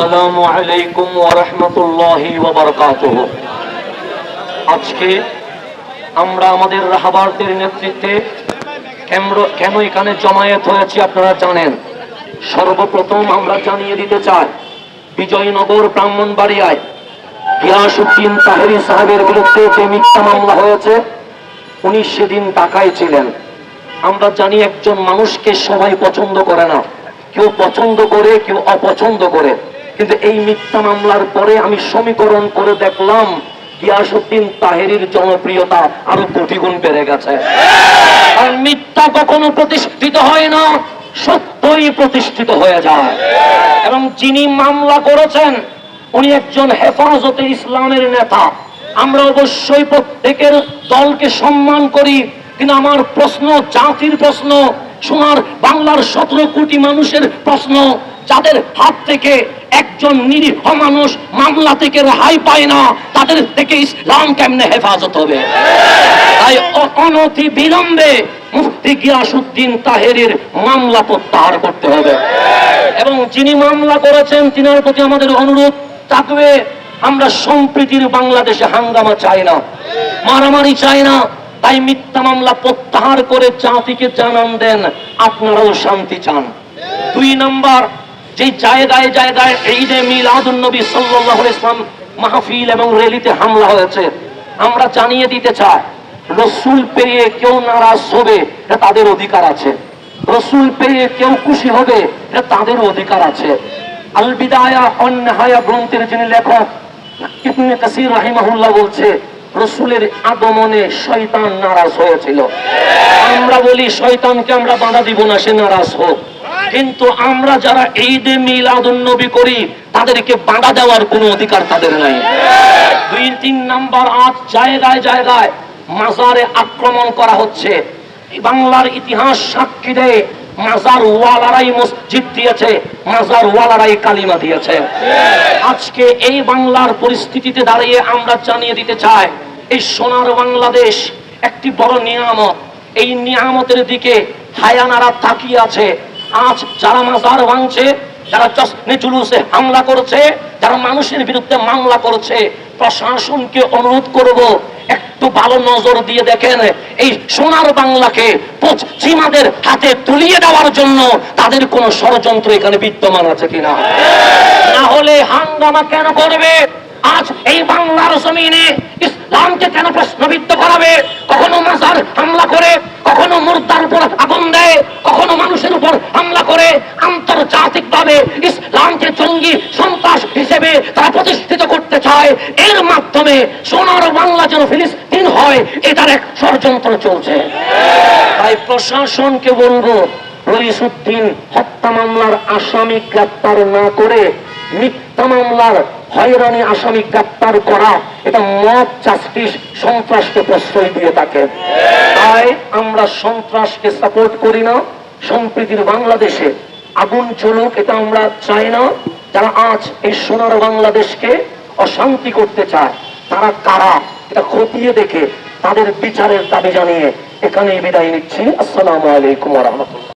আসসালামু আলাইকুম ওয়া রাহমাতুল্লাহি ওয়া বারাকাতুহু। আজকে আমরা আমাদের রাহাবারদের নেতৃত্বে কেন এখানে জমায়েত হয়েছি আপনারা জানেন। সর্বপ্রথম আমরা জানিয়ে দিতে চাই, বিজয়নগর ব্রাহ্মণবাড়িয়ায় গিয়াসুদ্দিন তাহেরি সাহেবের বিরুদ্ধে যে মিথ্যা মামলা হয়েছে, উনি সেদিন ঢাকায় ছিলেন। আমরা জানি একজন মানুষকে সবাই পছন্দ করে না। কেউ পছন্দ করে, কেউ অপছন্দ করে। কিন্তু এই মিথ্যা মামলার পরে আমি সমীকরণ করে দেখলাম গিয়াসুদ্দিন তাহেরির জনপ্রিয়তা আরও কোটি গুণ বেড়ে গেছে। আর মিথ্যা কখনো প্রতিষ্ঠিত হয় না, সত্যই প্রতিষ্ঠিত হয়ে যায়। এবং যিনি মামলা করেছেন, উনি একজন হেফাজতে ইসলামের নেতা। আমরা অবশ্যই প্রত্যেকের দলকে সম্মান করি, কিন্তু আমার প্রশ্ন জাতির প্রশ্ন, সোনার বাংলার সতেরো কোটি মানুষের প্রশ্ন যাদের হাত থেকে একজন নিরীহ মানুষ মামলা থেকে রেহাই পায় না, তাদের থেকে ইসলাম কেমনে হেফাজত হবে? তাই অনতি বিলম্বে মুফতি গিয়াসুদ্দিন তাহেরের মামলা প্রত্যাহার করতে হবে। এবং যিনি মামলা করেছেন, তিনার প্রতি আমাদের অনুরোধ থাকবে আমরা সম্প্রীতির বাংলাদেশে হাঙ্গামা চাই না, মারামারি চাই না, তাই মিথ্যা মামলা প্রত্যাহার করে জাতিকে জানান দেন, আপনারাও শান্তি চান। দুই নাম্বার যে জায়গায় জায়গায় ঈদে মিলাদুন নবী সাল্লাল্লাহু ইসলাম মাহফিল এবং র্যালিতে হামলা হয়েছে। আমরা জানিয়ে দিতে চাই, রসুল পেয়ে কেউ নারাজ হবে তাদের অধিকার আছে। রসুল পেয়ে কেউ খুশি হবে, এটা তাদের অধিকার আছে। আল বিদায়া অন্যাহায়া গ্রন্থের যিনি লেখক ইবনে কাসির রাহিমাহুল্লাহ বলছে, রসুলের আগমনে শয়তান নারাজ হয়েছিল। আমরা বলি, শয়তানকে আমরা বাধা দিব না, সে নারাজ হোক। কিন্তু আমরা যারা ঈদে মিলাদুন নবী করি, তাদেরকে বাধা দেওয়ার কোনো অধিকার তাদের নাই। দুই, তিন নাম্বার আজ জায়গায় জায়গায় মাজারে আক্রমণ করা হচ্ছে। বাংলার ইতিহাস সাক্ষী দেয়, মাজার ওয়ালারাই মসজিদ দিয়েছে, মাজার ওয়ালারাই কালিমা দিয়েছে। আজকে এই বাংলার পরিস্থিতিতে দাঁড়িয়ে আমরা জানিয়ে দিতে চাই, এই সোনার বাংলাদেশ একটি বড় নিয়ামত। এই নিয়ামতের দিকে হায়ানারা তাকিয়ে আছে। আজ যারা মাজার ভাঙছে, যারা চসনে জুলুসে হামলা করেছে, যারা মানুষের বিরুদ্ধে মামলা করেছে, প্রশাসনকে অনুরোধ করব, একটু ভালো নজর দিয়ে দেখেন, এই সোনার বাংলাকে পশ্চিমাদের হাতে তুলিয়ে দেওয়ার জন্য তাদের কোন ষড়যন্ত্র এখানে বিদ্যমান আছে কিনা? না হলে হাঙ্গামা কেন করবে? আজ এই বাংলার জমিনে ইসলামকে কেন প্রশ্নবিদ্ধ করাবে? কখনো মাজার হামলা করে, কখনো মুর্দার উপর আগুন দেয় কখনো মানুষের উপর হামলা করে আন্তর্জাতিক ভাবে ইসলামকে জঙ্গি সন্ত্রাস হিসেবে তারা প্রতিষ্ঠিত করতে চায় এর মাধ্যমে সোনার বাংলা যেন ফিলিস্তিন হয়, এটার এক ষড়যন্ত্র চলছে। তাই প্রশাসনকে বলব রইসুদ্দিন হত্যা মামলার আসামি গ্রেপ্তার না করে মিথ্যা মামলার হয়রানি আসামি গ্রেপ্তার করা, এটা মত জাস্টিস সন্ত্রাসকে প্রশ্রয় দিয়ে থাকে। তাই আমরা সন্ত্রাসকে সাপোর্ট করি না, সম্প্রীতির বাংলাদেশে আগুন চলুক, এটা আমরা চাই না। যারা আজ এই সোনার বাংলাদেশকে অশান্তি করতে চায় তারা কারা? এটা খতিয়ে দেখে তাদের বিচারের দাবি জানিয়ে এখানেই বিদায় নিচ্ছি। আসসালামু আলাইকুম রহমতুল্লাহ।